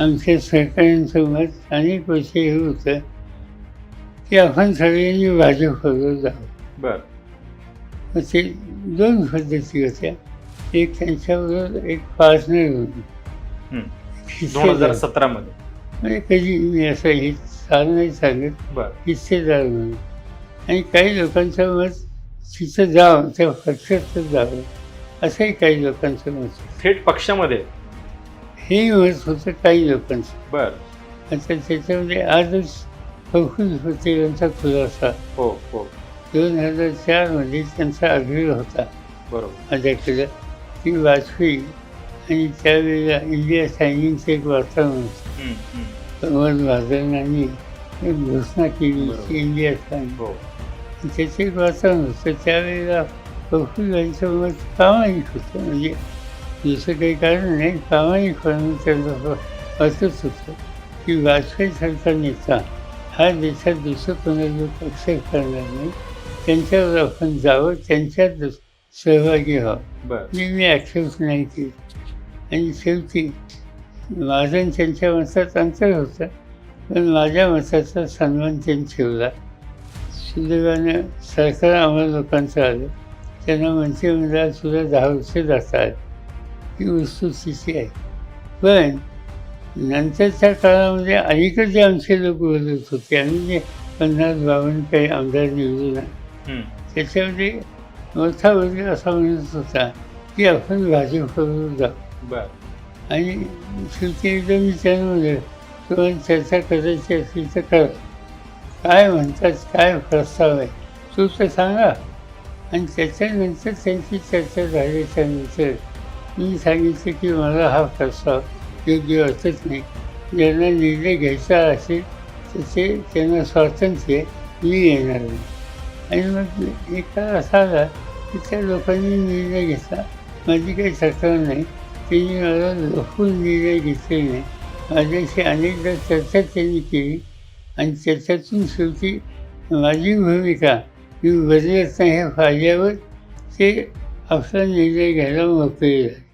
आमच्या सहकाऱ्यांसोबत अनेक वर्ष हे होतं की आपण सगळ्यांनी भाजपबरोबर जावं. बर. मग ते दोन पद्धती होत्या. एक त्यांच्याबरोबर एक पार्टनर हम्म. दोन. हजार सतरा मध्ये. म्हणजे कधी मी असं हे चाल नाही सांगत बर. हिस्सेदार म्हणून. आणि काही लोकांचं मत तिथं जावं त्या पक्षात जावं असंही काही लोकांचं मत होतं. थेट पक्षामध्ये? हेही मत होतं काही लोकांचं. बर. आता त्याच्यामध्ये आजच फौकुल होते यांचा खुलासा. हो हो. दोन हजार चारमध्ये त्यांचा आग्रह होता. बरोबर. माझ्याकडं की वाजपेयी आणि त्यावेळेला इंडिया सायनिंगचं एक वार्ताहर होतं. हम्म, हम्म. कमल महाजनांनी एक घोषणा केली बरोबर. की इंडिया सायनिंग हो. त्याचे एक वाचन होतं. त्यावेळेला प्रफुल्ल यांचं मत प्रामाणिक होतं. म्हणजे दुसरं काही कारण नाही. प्रामाणिक म्हणून त्यांचं वाचत होतं की वाजपेयीसारखा नेता हा देशात दुसरं कोणाला पक्ष करणार नाही. त्यांच्यावर आपण जावं त्यांच्यात सहभागी व्हावं. मी मी ॲक्सेप्ट नाही केली. आणि शेवटी माझं त्यांच्या मतात अंतर होतं. पण माझ्या मताचा सन्मान त्यांनी ठेवला. सुदैवानं सरकार आम्हाला लोकांचं आलं. त्यांना मंत्रिमंडळात सुद्धा दहा वर्ष जाता ही वस्तुस्थिती आहे. पण नंतरच्या काळामध्ये अलीकडे आमचे लोक बोलत होते. आम्ही जे पन्नास बावन्न काही आमदार निवडून. त्याच्यामध्ये मोठा वर्ग असा म्हणत होता की आपण भाजपबरोबर जाऊ. आणि शेवटी एकदा मी त्यांना म्हणलं तुम्हाला चर्चा करायची असली तर करा. काय म्हणतात काय प्रस्ताव आहे तो तर सांगा. आणि त्याच्यानंतर त्यांची चर्चा झाल्याच्यानंतर मी सांगितलं की मला हा प्रस्ताव योग्य वाटत नाही. ज्यांना निर्णय घ्यायचा असेल त्याचे त्यांना स्वातंत्र्य मी येणार नाही. आणि मग एका असा आला की त्या लोकांनी निर्णय घेतला. माझी काही तक्रार नाही. त्यांनी मला लोकून निर्णय घेतले नाही. माझ्याशी अनेकदा चर्चा त्यांनी केली. आणि त्याच्यातून शेवटी माझी भूमिका मी बदलत नाही हे फायद्यावर ते आपला निर्णय घ्यायला मोकळे